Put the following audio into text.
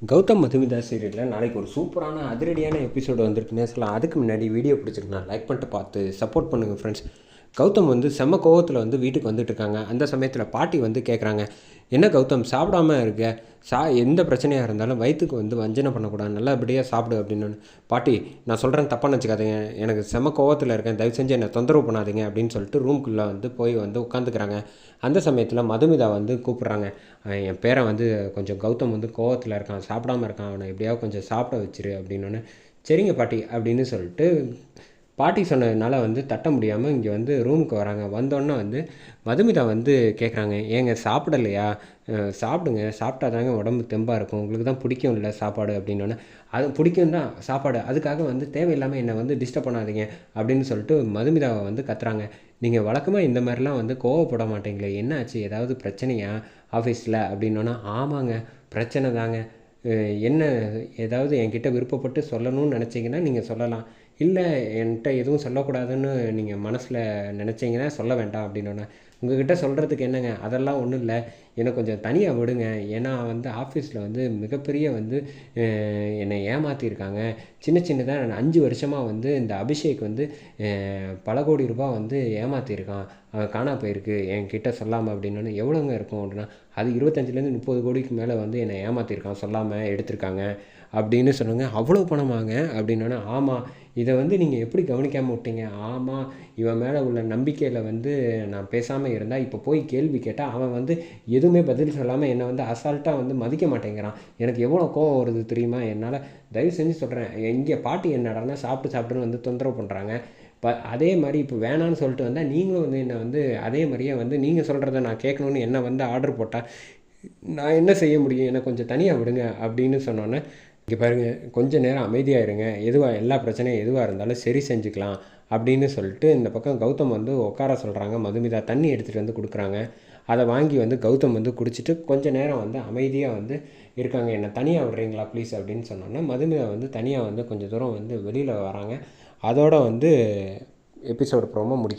கௌதம் மதுமிதா சீரியலில் நாளைக்கு ஒரு சூப்பரான அதிரடியான எபிசோடு வந்திருக்குன்னே சொல்லலாம். அதுக்கு முன்னாடி வீடியோ பிடிச்சிருக்குண்ணா லைக் பண்ணிட்டு பார்த்து சப்போர்ட் பண்ணுங்கள் ஃப்ரெண்ட்ஸ் கௌதம் வந்து செம்ம கோவத்தில் வந்து வீட்டுக்கு வந்துட்டு இருக்காங்க அந்த சமயத்தில் பாட்டி வந்து கேட்குறாங்க என்ன கௌதம் சாப்பிடாம இருக்க? சா எந்த பிரச்சனையாக இருந்தாலும் வயிற்றுக்கு வந்து வஞ்சனை பண்ணக்கூடாது நல்லபடியாக சாப்பிடு அப்படின்னு. பாட்டி நான் சொல்கிறேன் தப்பாக நினச்சிக்காதீங்க. எனக்கு செம்ம கோவத்தில் இருக்கேன். தயவு செஞ்சு என்னை தொந்தரவு பண்ணாதீங்க அப்படின்னு சொல்லிட்டு ரூம்குள்ளே வந்து போய் வந்து உட்காந்துக்கிறாங்க. அந்த சமயத்தில் மதுமிதா வந்து கூப்பிட்றாங்க. என் பேரை வந்து கொஞ்சம் கௌதம் வந்து கோவத்தில் இருக்கான் சாப்பிடாம இருக்கான். அவனை எப்படியாவது கொஞ்சம் சாப்பிட வச்சிரு அப்படின்னு. சரிங்க பாட்டி அப்படின்னு சொல்லிட்டு பாட்டி சொன்னதுனால வந்து தட்ட முடியாமல் இங்கே வந்து ரூமுக்கு வராங்க. வந்தோடனே வந்து மதுமிதா வந்து கேட்குறாங்க ஏங்க சாப்பிடலையா? சாப்பிடுங்க. சாப்பிட்டா தாங்க உடம்பு தெம்பாக இருக்கும். உங்களுக்கு தான் பிடிக்கும் இல்லை சாப்பாடு? அப்படின்னோடனே அது பிடிக்கும் தான் சாப்பாடு. அதுக்காக வந்து தேவையில்லாமல் என்னை வந்து டிஸ்டர்ப் பண்ணாதீங்க. அப்படின்னு சொல்லிட்டு மதுமிதாவை வந்து கத்துறாங்க. நீங்கள் வழக்கமாக இந்த மாதிரிலாம் வந்து கோவப்பட மாட்டீங்களே. என்ன ஆச்சு ஏதாவது பிரச்சனையா? ஆஃபீஸில் அப்படின்னோன்னா ஆமாங்க பிரச்சனை தாங்க. என்ன ஏதாவது என்கிட்ட விருப்பப்பட்டு சொல்லணும்னு நினச்சிங்கன்னா நீங்கள் சொல்லலாம். இல்லை என்கிட்ட எதுவும் சொல்லக்கூடாதுன்னு நீங்கள் மனசில் நினச்சிங்கன்னா சொல்ல வேண்டாம் அப்படின்னோடனே உங்ககிட்ட சொல்கிறதுக்கு என்னங்க? அதெல்லாம் ஒன்றும் இல்லை. என்னை கொஞ்சம் தனியாக விடுங்க. ஏன்னா வந்து ஆஃபீஸில் வந்து மிகப்பெரிய வந்து என்னை ஏமாற்றிருக்காங்க சின்ன சின்னதாக நான் அஞ்சு வருஷமாக வந்து இந்த அபிஷேக் வந்து பல கோடி ரூபாய் வந்து ஏமாற்றிருக்கான் அவன் காணா போயிருக்கு. என்கிட்ட சொல்லாமல் அப்படின்னோடனே எவ்வளோங்க இருக்கும் அப்படின்னா அது இருபத்தஞ்சிலேருந்து முப்பது கோடிக்கு மேலே வந்து என்னை ஏமாற்றிருக்கான் சொல்லாமல் எடுத்திருக்காங்க. அப்படின்னு சொன்னாங்க அவ்வளோ பணமாங்க? அப்படின்னோடனே ஆமாம் இதை வந்து நீங்கள் எப்படி கவனிக்காமல் விட்டீங்க? ஆமாம் இவன் மேலே உள்ள நம்பிக்கையில் வந்து நான் பேசாமல் இருந்தால் இப்போ போய் கேள்வி கேட்டால் அவன் வந்து எதுவுமே பதில் சொல்லாமல் என்னை வந்து அசால்ட்டாக வந்து மதிக்க மாட்டேங்கிறான். எனக்கு எவ்வளோ கோவம் வருது தெரியுமா? என்னால் தயவு செஞ்சு சொல்கிறேன் இங்கே பாட்டி என்னடானா சாப்பிட்டு சாப்பிட்டுன்னு வந்து தொந்தரவு பண்ணுறாங்க இப்போ அதே மாதிரி இப்போ வேணான்னு சொல்லிட்டு வந்தால் நீங்களும் வந்து என்னை வந்து அதே மாதிரியே வந்து நீங்கள் சொல்கிறத நான் கேட்கணுன்னு என்ன வந்து ஆர்டர் போட்டால் நான் என்ன செய்ய முடியும்? என்னை கொஞ்சம் தனியாக விடுங்க அப்படின்னு சொன்னோன்னே இங்கே பாருங்கள் கொஞ்சம் நேரம் அமைதியாக இருங்க எதுவாக எல்லா பிரச்சனையும் எதுவாக இருந்தாலும் சரி செஞ்சுக்கலாம் அப்படின்னு சொல்லிட்டு இந்த பக்கம் கௌதம் வந்து உட்கார சொல்கிறாங்க மதுமிதா தண்ணி எடுத்துகிட்டு வந்து கொடுக்குறாங்க. அதை வாங்கி வந்து கௌதம் வந்து குடிச்சிட்டு கொஞ்சம் நேரம் வந்து அமைதியாக வந்து இருக்காங்க. என்னை தனியாக விடுறீங்களா ப்ளீஸ் அப்படின்னு சொன்னோன்னே மதுமிதா வந்து தனியாக வந்து கொஞ்சம் தூரம் வந்து வெளியில் வராங்க. அதோட வந்து எபிசோடு ப்ரோமோ முடிக்கிறேன்